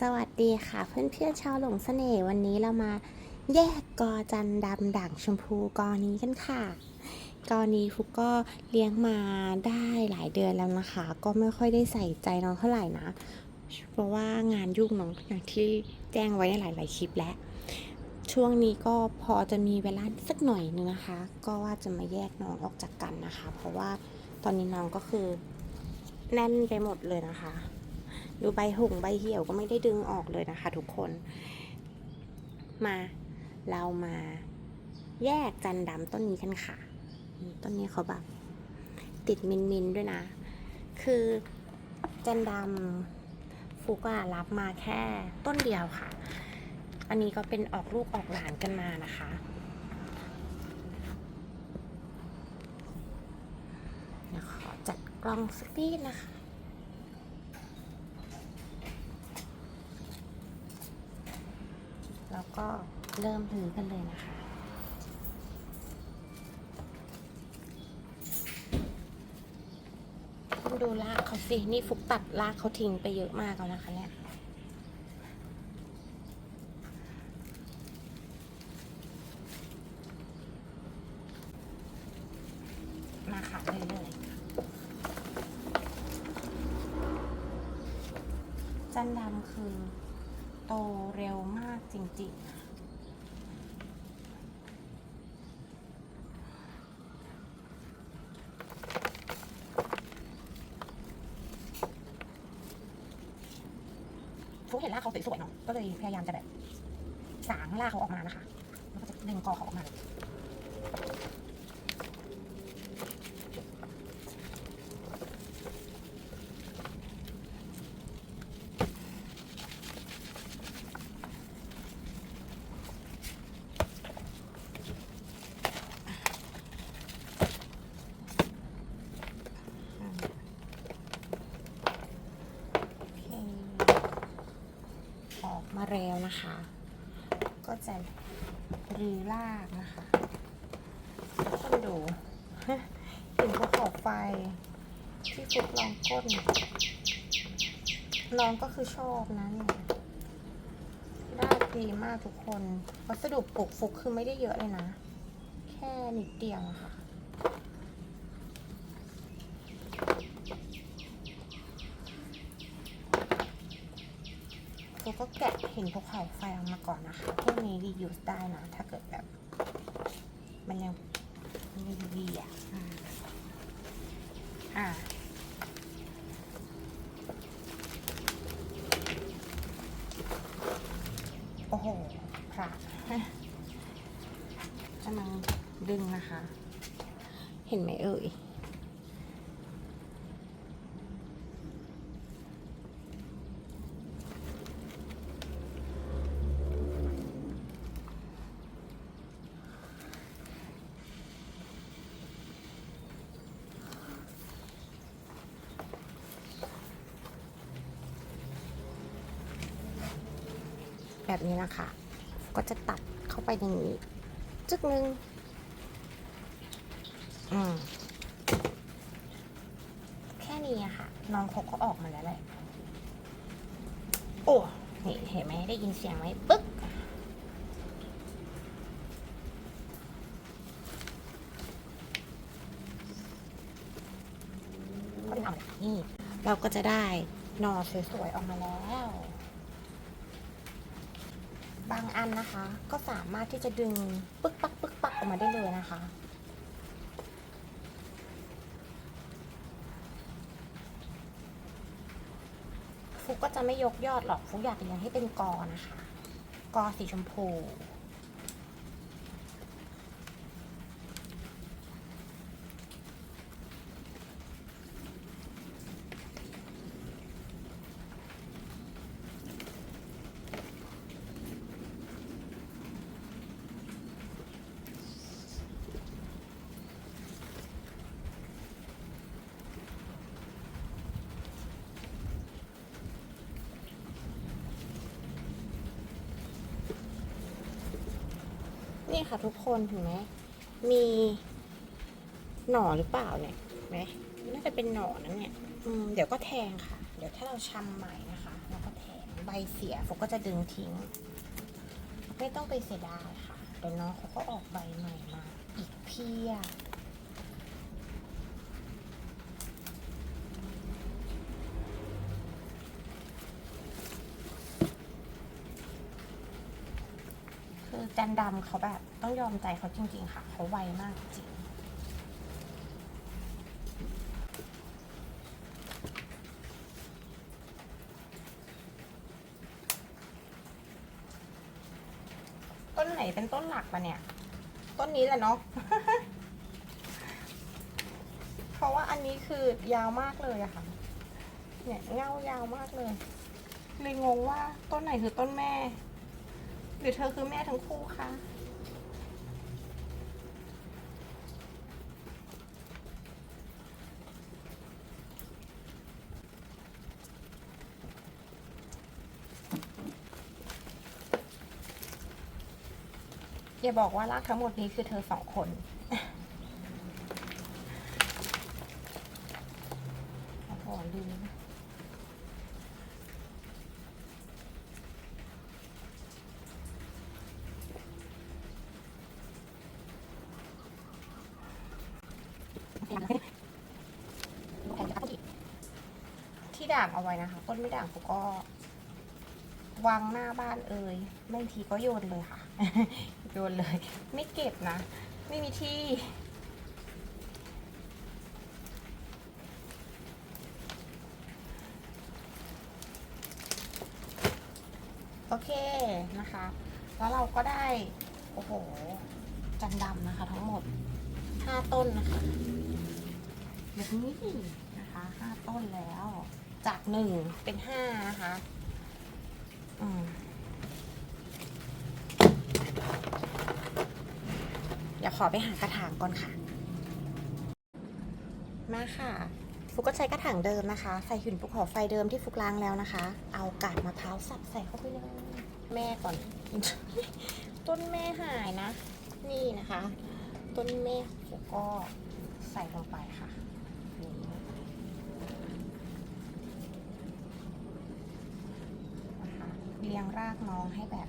สวัสดีค่ะเพื่อนๆชาวหลงเสน่ห์วันนี้เรามาแยกกอจันดำด่างชมพูกอนี้กันค่ะ กอนี้ฟุกก็เลี้ยงมาได้หลายเดือนแล้วนะคะ ก็ไม่ค่อยได้ใส่ใจน้องเท่าไหร่นะ เพราะว่างานยุ่งน้องอย่างที่แจ้งไว้ในหลาย ๆ คลิปแล้ว ช่วงนี้ก็พอจะมีเวลาสักหน่อยนึงนะคะ ก็ว่าจะมาแยกน้องออกจากกันนะคะ เพราะว่าตอนนี้น้องก็คือแน่นไปหมดเลยนะคะ ดูใบหุ่งใบเหี่ยวก็ไม่ได้ดึงออกเลยนะคะ ทุกคน มาเรามาแยกจันดำต้นนี้กันค่ะ ต้นนี้เขาแบบติดมินมินด้วยนะ คือจันดำฟุกอะรับมาแค่ต้นเดียวค่ะ อันนี้ก็เป็นออกลูกออกหลานกันมานะคะเดี๋ยวขอจัดกล้องสักนิดนะคะ แล้ว ก็เริ่มถือกันเลยนะคะคุณดูรากเขาสิ นี่ฟุกตัดรากเขาทิ้งไปเยอะมากแล้วนะคะเนี่ย มาค่ะเรื่อยๆจันดำคือ โตเร็วมากจริงๆนะ ฟุกเห็นรากเขาสวยๆเนาะก็เลยพยายามจะแบบสางรากเขาออกมานะคะ แล้วก็จะดึงกอเขาออกมาเลย โอเค ออกมาแล้วนะคะ ก็จะรื้อลากนะคะต้องดู เห็นภูเขาไฟที่ฟุกลองก้นน้องก็คือชอบนะเนี่ยได้ดีมากทุกคน วัสดุปลูกฟุกคือไม่ได้เยอะเลยนะ แค่นิดเดียวอะค่ะฟุกก็แกะหินภูเขาไฟออกมาก่อนนะคะพวกนี้รียูสได้นะ ถ้าเกิดแบบ มันยัง มีดีอะอ่าอ่าโอ้โหพระกำลังดึงนะคะ เห็นไหมเอ่ย แบบนี้นะคะ ก็จะตัดเข้าไปในนี้จึกนึงอืมแค่นี้อะค่ะ น้องเขาก็ออกมาแล้วแหละโอ้นี่เห็นไหมได้ยินเสียงไหมปึ๊กเอานี่เราก็จะได้นอสวยๆออกมาแล้ว บางอันนะคะ ก็สามารถที่จะดึงปึ๊กปักปึ๊กปักออกมาได้เลยนะคะ ฟุกก็จะไม่ยกยอดหรอก ฟุกอยากเลี้ยงให้เป็นกอนะคะ กอสีชมพู ค่ะทุกคนเห็นไหมมีหน่อหรือเปล่าเนี่ยไหมน่าจะเป็นหน่อนั่นเนี่ยอืมเดี๋ยวก็แทงค่ะ เดี๋ยวถ้าเราชำใหม่นะคะ เราก็แทงใบเสียฟกก็จะดึงทิ้ง ไม่ต้องไปเสียดายค่ะเดี๋ยวน้องเขาก็ออกใบใหม่มาอีกเพียบคือจันดำเขาแบบ ต้องยอมใจเขาจริง ๆ ค่ะ เขาไวมากจริงต้นไหนเป็นต้นหลักปะเนี่ย ต้นนี้แหละเนาะเพราะว่าอันนี้คือยาวมากเลยอะค่ะ เนี่ยเงายาวมากเลยเลยงงว่าต้นไหนคือต้นแม่ หรือเธอคือแม่ทั้งคู่คะ อย่าบอกว่ารากทั้งหมดนี้คือเธอสองคนโอ้โหลืมที่ด่างเอาไว้นะคะต้นไม่ด่างกูก็วางหน้าบ้านเอ่ยบางทีก็โยนเลยค่ะ โยนเลย ไม่เก็บนะ ไม่มีที่ โอเคนะคะ แล้วเราก็ได้ โอ้โห จันดำนะคะ ทั้งหมด 5 ต้นนะคะแบบนี้นะคะ 5 ต้นแล้ว จาก 1 เป็น 5 นะคะ อืม ดี๋ยวขอไปหากระถางก่อนค่ะ มาค่ะ ฟุกก็ใช้กระถางเดิมนะคะ ใส่หินภูเขาไฟเดิมที่ฟุกล้างแล้วนะคะ เอากาดมะพร้าวสับใส่เข้าไปเลยแม่ก่อน ต้นแม่หายนะ นี่นะคะ ต้นแม่ฟุกก็ใส่ลงไปค่ะนี่นะคะเรียงรากน้องให้แบบ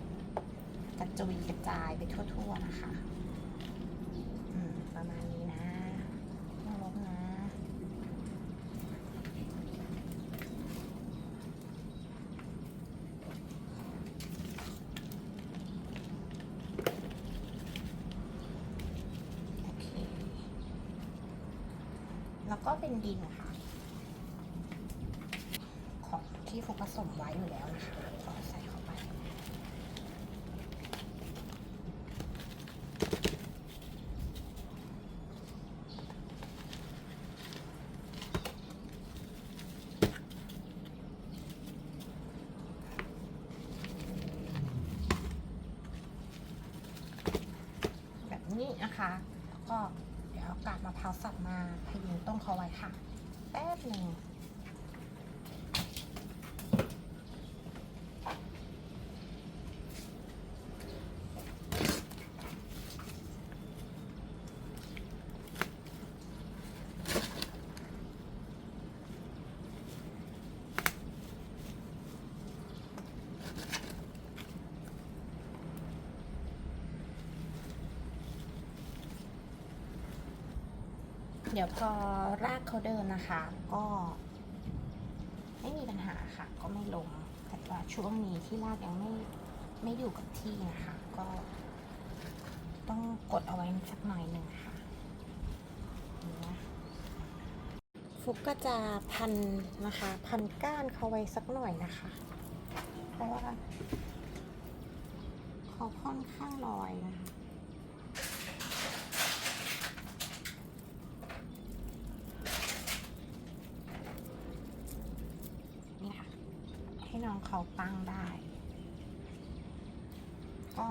กระจุยกระจายไปทั่วๆนะคะ อืมประมาณนี้นะไม่ลบนะ โอเค แล้วก็เป็นดินค่ะ ของที่ฟุกผสมไว้อยู่แล้วนะคะก็ใส่เข้าไป แบบนี้นะคะ แล้วก็ เอากากมะพร้าวสับมาพยุงต้นเขาไว้ค่ะ แป๊บหนึ่ง เดี๋ยวพอรากเขาเดินนะคะ ก็ ไม่มีปัญหาค่ะ ก็ไม่ลงแต่ว่าช่วงนี้ที่รากยังไม่ไม่อยู่กับที่นะคะ ก็ ต้องกดเอาไว้สักหน่อยหนึ่งค่ะฟุกก็จะพันนะคะ พันก้านเขาไว้สักหน่อยนะคะ เพราะว่าเขาค่อนข้างลอยนะคะ นี่ค่ะ ให้ น้องเขาตั้งได้ ก็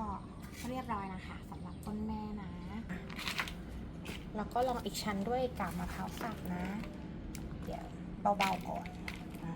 เรียบร้อยนะคะสำหรับต้นแม่นะแล้วก็ลองอีกชั้นด้วยกาบมะพร้าวสับนะ เดี๋ยวเบาๆก่อนอ่า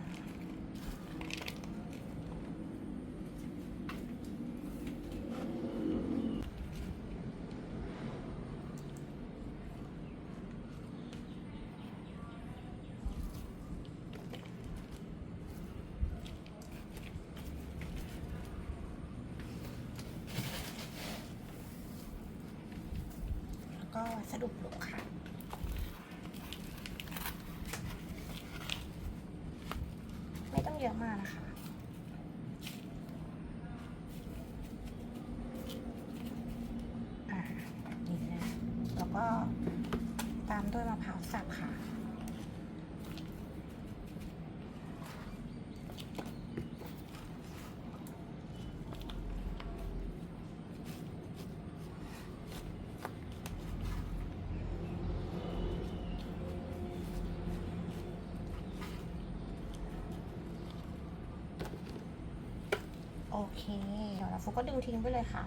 ก็วั สดุปลูกค่ะ ไม่ต้องเยอะมากนะคะอ่าแบบนี้นะแล้วก็ตามด้วยมะพร้าวสับค่ะ โอ เค เดี๋ยวเราฟุกก็ดึงทิ้งไปเลยค่ะ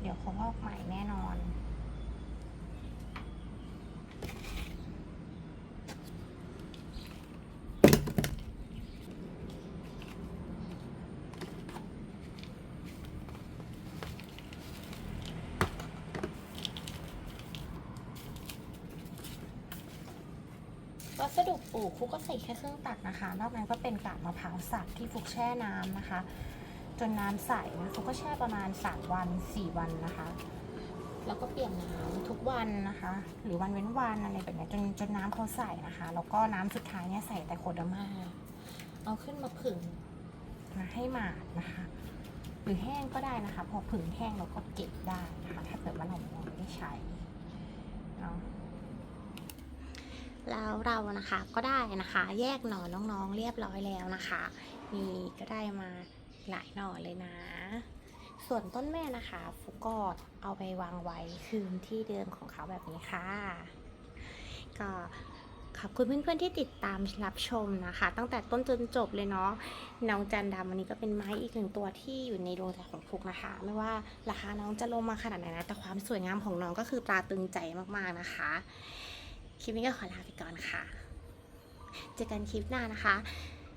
เดี๋ยวเขางอกใหม่แน่นอนวัสดุปลูกฟุกก็ใส่แค่เครื่องตัดนะคะ นอกนั้นก็เป็นกากมะพร้าวสับที่ฟุกแช่น้ำนะคะ จนน้ำใสนะฟุกก็แช่ประมาณ 3 วัน 4 วันนะคะ แล้วก็เปลี่ยนน้ำทุกวันนะคะ หรือวันเว้นวันอะไรแบบนี้จนจนน้ำเขาใสนะคะ แล้วก็น้ำสุดท้ายเนี่ยใส่แต่โคดามาเอาขึ้นมาผึ่งนะให้หมาดนะคะ หรือแห้งก็ได้นะคะ พอผึ่งแห้งเราก็เก็บได้นะคะ ถ้าเกิดว่าเราไม่ได้ใช้เนาะแล้วเรานะคะก็ได้นะคะ แยกหนอน้องๆเรียบร้อยแล้วนะคะ นี่ก็ได้มา หลายหน่อเลยนะ ส่วนต้นแม่นะคะ ฟุกก็เอาไปวางไว้คืนที่เดิมของเขาแบบนี้ค่ะ ก็ขอบคุณเพื่อนๆที่ติดตามรับชมนะคะ ตั้งแต่ต้นจนจบเลยเนาะน้องจันดำอันนี้ก็เป็นไม้อีกหนึ่งตัวที่อยู่ในดวงใจของฟุกนะคะ ไม่ว่าราคาน้องจะลงมาขนาดไหนนะแต่ความสวยงามของน้องก็คือตราตึงใจมากๆนะคะ คลิปนี้ก็ขอลาไปก่อนค่ะ เจอกันคลิปหน้านะคะ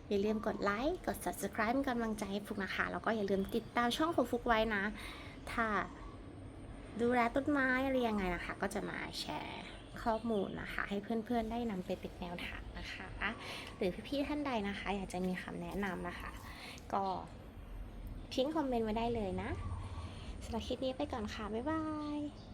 อย่าลืมกดไลค์ กด subscribe เป็นกำลังใจให้ฟุกนะคะ แล้วก็อย่าลืมติดตามช่องของฟุกไว้นะ ถ้าดูแลต้นไม้อะไรยังไงนะคะ ก็จะมาแชร์ข้อมูลนะคะ ให้เพื่อนๆได้นำไปเป็นแนวทางนะคะ หรือพี่ๆท่านใดนะคะ อยากจะมีคำแนะนำนะคะ ก็ทิ้งคอมเมนต์ไว้ได้เลยนะสำหรับคลิปนี้ไปก่อนค่ะ บ๊ายบาย